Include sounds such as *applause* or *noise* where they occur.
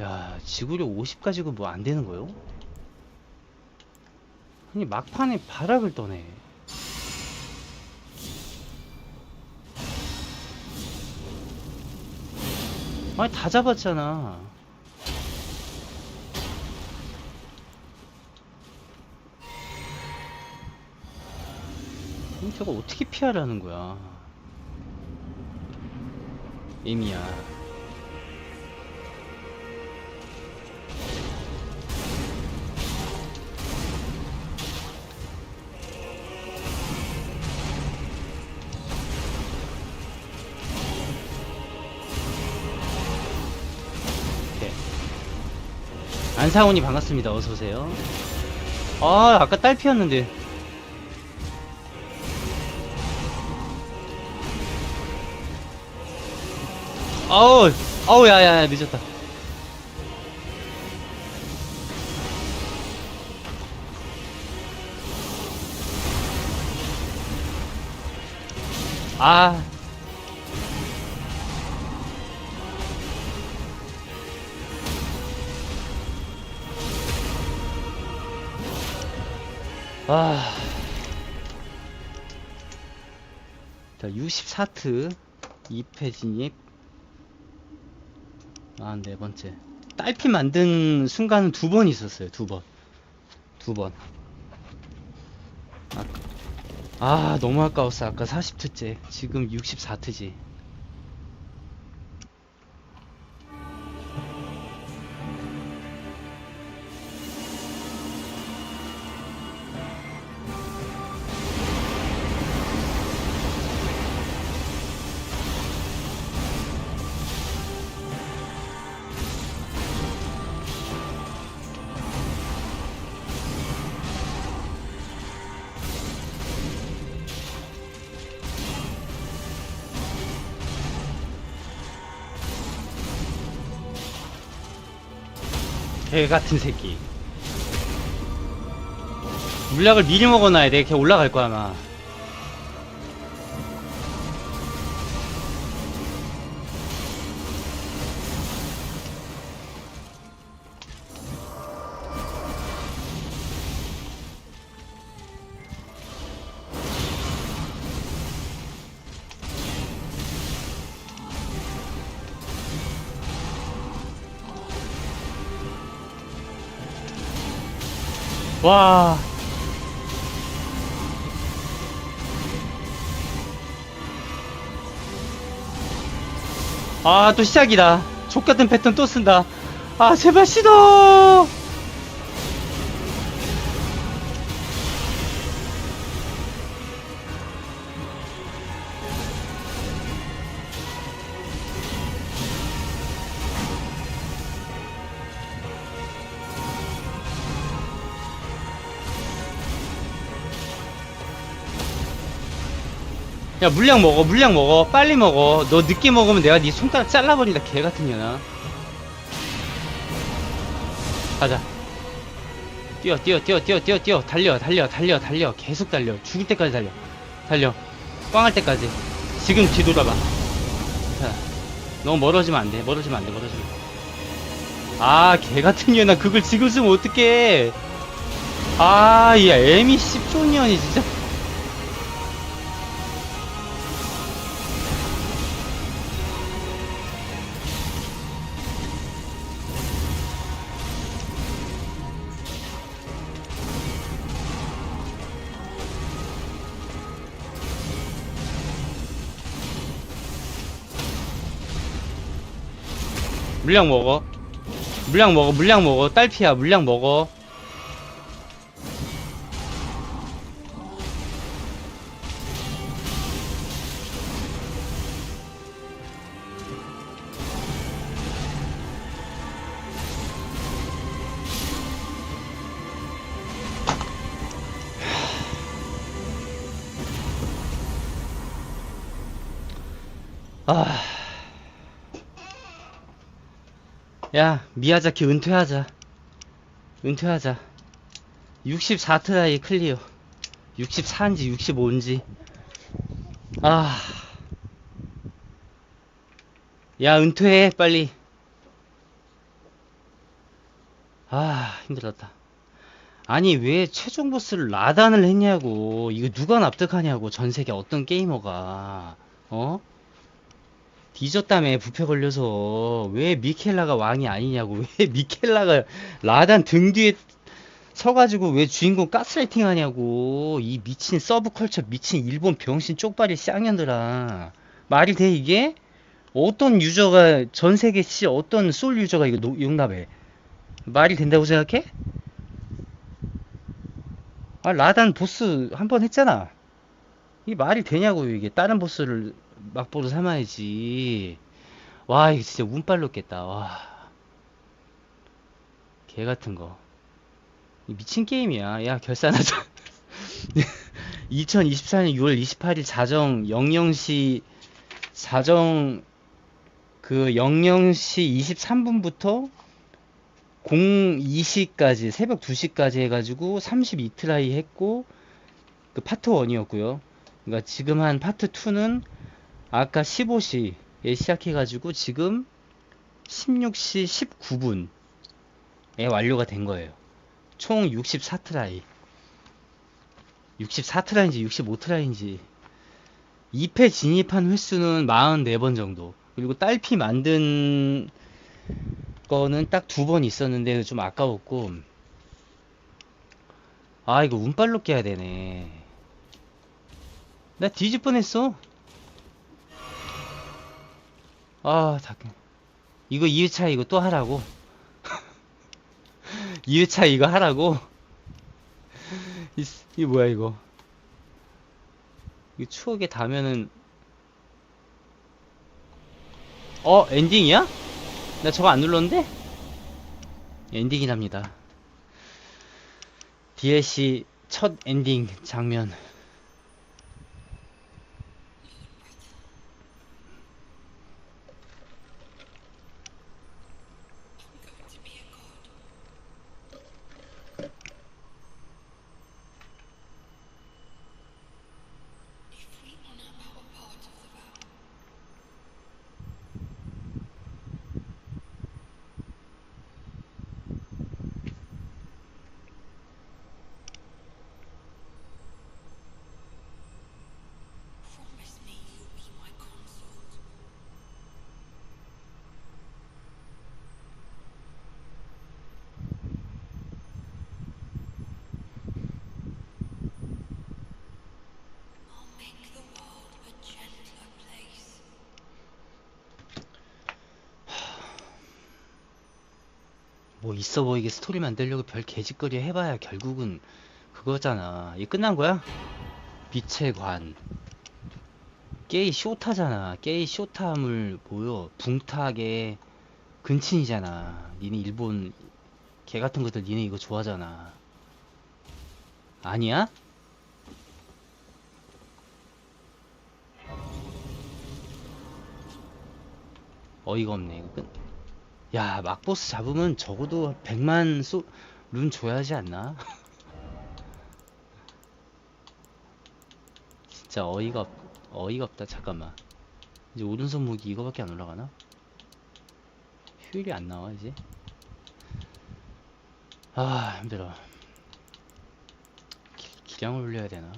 야, 지구력 50 가지고 뭐 안 되는 거요? 아니, 막판에 바락을 떠네. 아니, 다 잡았잖아. 저거 어떻게 피하라는 거야? 에미야. 안사원이 반갑습니다. 어서 오세요. 아, 아까 딸 피었는데. 아우, 아우, 야, 야, 야, 늦었다. 아. 아. 자, 64트 2패 진입. 아, 네 번째. 딸피 만든 순간은 두 번 있었어요. 두 번. 두 번. 아까, 아, 너무 아까웠어. 아까 40트째. 지금 64트지. 개 같은 새끼. 물약을 미리 먹어놔야 돼. 걔 올라갈 거야, 아마. 와. 아, 또 시작이다. 족같은 패턴 또 쓴다. 아, 제발 싫어. 야, 물량 먹어, 물량 먹어. 빨리 먹어. 너 늦게 먹으면 내가 네 손가락 잘라버린다, 개 같은 년아. 가자. 뛰어, 뛰어, 뛰어, 뛰어, 뛰어, 뛰어. 달려, 달려, 달려, 달려. 계속 달려. 죽을 때까지 달려. 달려. 꽝할 때까지. 지금 뒤돌아봐. 자, 너무 멀어지면 안 돼. 멀어지면 안 돼, 멀어지면. 아, 개 같은 년아. 그걸 지금 쓰면 어떡해. 아, 이 애미 10조 년이 진짜. 물량 먹어. 물량 먹어, 물량 먹어. 딸피야, 물량 먹어. 아. 야, 미야자키 은퇴하자. 은퇴하자. 64트라이 클리어. 64인지 65인지. 아. 야, 은퇴해, 빨리. 아, 힘들었다. 아니, 왜 최종 보스를 라단을 했냐고. 이거 누가 납득하냐고. 전 세계 어떤 게이머가. 어? 뒤졌다며, 부패 걸려서. 왜 미켈라가 왕이 아니냐고. *laughs* 왜 미켈라가 라단 등 뒤에 서가지고 왜 주인공 가스라이팅 하냐고. 이 미친 서브컬처 미친 일본 병신 쪽발이 쌍년들아. 말이 돼, 이게? 어떤 유저가, 전 세계 씨, 어떤 솔 유저가 이거 노- 용납해? 말이 된다고 생각해? 아, 라단 보스 한 번 했잖아. 이게 말이 되냐고, 이게. 다른 보스를 막보로 삼아야지. 와, 이거 진짜 운빨 높겠다, 와. 개 같은 거. 이 미친 게임이야. 야, 결산하자. 2024년 6월 28일 자정 00시, 자정 그 00시 23분부터 02시까지 새벽 2시까지 해가지고 32트라이 했고 그 파트 1이었고요. 그러니까 지금 한 파트 2는 아까 15시에 시작해가지고 지금 16시 19분에 완료가 된 거예요. 총 64트라이. 64트라이인지 65트라이인지 2패 진입한 횟수는 44번 정도. 그리고 딸피 만든 거는 딱 두 번 있었는데 좀 아까웠고 아 이거 운빨로 깨야 되네 나 뒤질 뻔했어 아 잠깐 이거 2회차 이거 또 하라고 *laughs* 2회차 이거 하라고 이, 이 뭐야 이거 이 추억에 닿으면은 어 엔딩이야? 나 저거 안 눌렀는데? 엔딩이랍니다. DLC 첫 엔딩 장면. 뭐 있어 보이게 스토리 만들려고 별 개짓거리 해봐야 결국은 그거잖아. 이게 끝난 거야? 빛의 관. 게이 쇼타잖아. 게이 쇼타물 뭐요? 붕탁의 근친이잖아. 니네 일본 개 같은 것들 니네 이거 좋아하잖아. 아니야? 어이가 없네. 이거 끝. 야, 막보스 잡으면 적어도 100만 소, 룬 줘야지 않나? *laughs* 진짜 어이가 없, 어이가 없다. 잠깐만. 이제 오른손 무기 이거밖에 안 올라가나? 휴일이 안 나와, 이제. 아, 힘들어. 기, 기량을 올려야 되나?